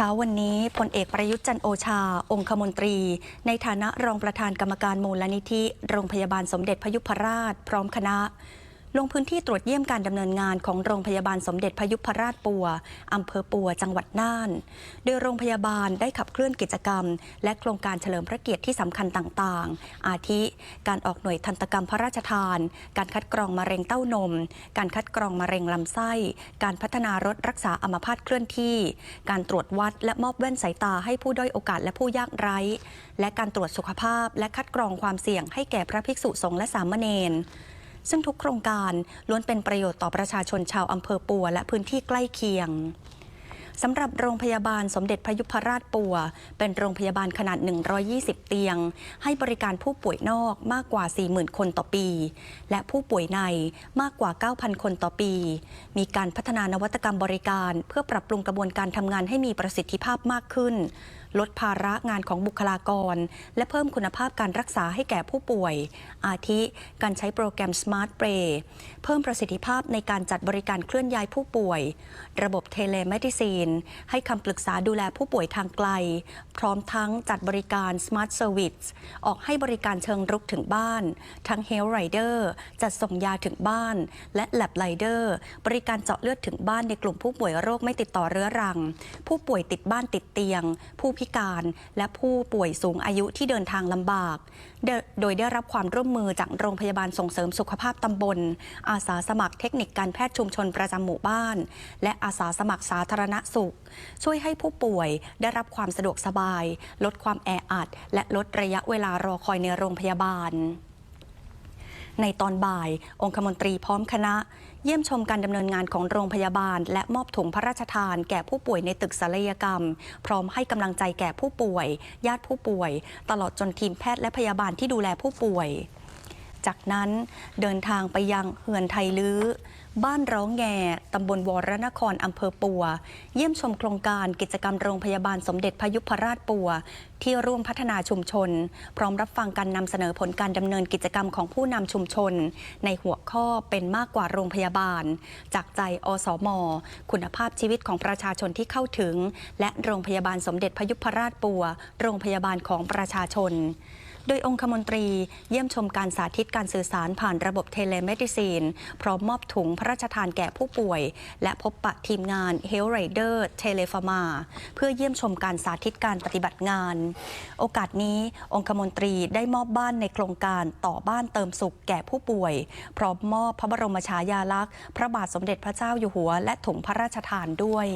ช้าวันนี้พลเอกประยุทธ์จันโอชา องคมนตรี ในฐานะรองประธานกรรมการมูลนิธิ โรงพยาบาลสมเด็จพยุพราช พร้อมคณะ ลงพื้นที่ตรวจเยี่ยมการดำเนินงานของโรงพยาบาลสมเด็จพยุพราชปัวอำเภอปัว จังหวัดน่าน โดยโรงพยาบาลได้ขับเคลื่อนกิจกรรม และโครงการเฉลิมพระเกียรติที่สำคัญต่างๆ อาทิ การออกหน่วยทันตกรรมพระราชทาน การคัดกรองมะเร็งเต้านม การคัดกรองมะเร็งลำไส้ การพัฒนารถรักษาอัมพาตเคลื่อนที่ การตรวจวัดและมอบแว่นสายตาให้ผู้ด้อยโอกาสและผู้ยากไร้ และการตรวจสุขภาพและคัดกรองความเสี่ยงให้แก่พระภิกษุสงฆ์และสามเณร ซึ่งทุกโครงการล้วนเป็นประโยชน์ต่อประชาชนชาวอำเภอปัวและพื้นที่ใกล้เคียง สำหรับโรงพยาบาลสมเด็จพระยุพราชปัว เป็นโรงพยาบาลขนาด 120 เตียง ให้บริการผู้ป่วยนอกมากกว่า 40,000 คนต่อปี และผู้ป่วยในมากกว่า 9,000 คนต่อปี มีการพัฒนานวัตกรรมบริการ เพื่อปรับปรุงกระบวนการทำงานให้มีประสิทธิภาพมากขึ้น ลดภาระงานของบุคลากร และเพิ่มคุณภาพการรักษาให้แก่ผู้ป่วย อาทิ การใช้โปรแกรม Smart b r a y เพิ่มประสิทธิภาพในการจัดบริการเคลื่อนย้ายผู้ป่วย ระบบเทเลเมดิซีนให้คำปรึกษาดูแลผู้ป่วยทางไกล พร้อมทั้งจัดบริการ Smart Service ออกให้บริการเชิงรุกถึงบ้าน ทั้ง Health Rider จัดส่งยาถึงบ้าน และ Lab Rider บริการเจาะเลือดถึงบ้านในกลุ่มผู้ป่วยโรคไม่ติดต่อเรื้อรัง ผู้ป่วยติดบ้านติดเตียง ผู้พิการ และผู้ป่วยสูงอายุที่เดินทางลำบาก โดยโดยได้รับความร่วมมือจากโรงพยาบาลส่งเสริมสุขภาพตำบล อาสาสมัครเทคนิคการแพทย์ชุมชนประจำหมู่บ้าน และอาสาสมัครสาธารณสุข ช่วยให้ผู้ป่วยได้รับความสะดวกสบาย ลดความแออัด และลดระยะเวลารอคอยในโรงพยาบาล ในตอนบ่าย องคมนตรีพร้อมคณะ เยี่ยมชมการดำเนินงานของโรงพยาบาล และมอบถุงพระราชทานแก่ผู้ป่วยในตึกศัลยกรรม พร้อมให้กำลังใจแก่ผู้ป่วย ญาติผู้ป่วย ตลอดจนทีมแพทย์และพยาบาลที่ดูแลผู้ป่วย จากนั้นเดินทางไปยังเฮือนไทยลื้อ บ้านร้องแง่ตำบลวรนครอำเภอปัว เยี่ยมชมโครงการกิจกรรมโรงพยาบาลสมเด็จพยุพราชปัว ที่ร่วมพัฒนาชุมชน พร้อมรับฟังการนำเสนอผลการดำเนินกิจกรรมของผู้นำชุมชน ในหัวข้อเป็นมากกว่าโรงพยาบาล จากใจอสม คุณภาพชีวิตของประชาชนที่เข้าถึง และโรงพยาบาลสมเด็จพยุพราชปัว โรงพยาบาลของประชาชน โดยองคมนตรีเยี่ยมชมการสาธิตการสื่อสารผ่านระบบเทเลเมดิซีน พร้อมมอบถุงพระราชทานแก่ผู้ป่วย และพบปะทีมงาน h e l t h Rider t e l e p h a r m a เพื่อเยี่ยมชมการสาธิตการปฏิบัติงาน โอกาสนี้องคมนตรีได้มอบบ้านในโครงการต่อบ้านเติมสุขแก่ผู้ป่วย พร้อมมอบพระบรมฉายาลักษณ์ พระบาทสมเด็จพระเจ้าอยู่หัว และถุงพระราชทานด้วย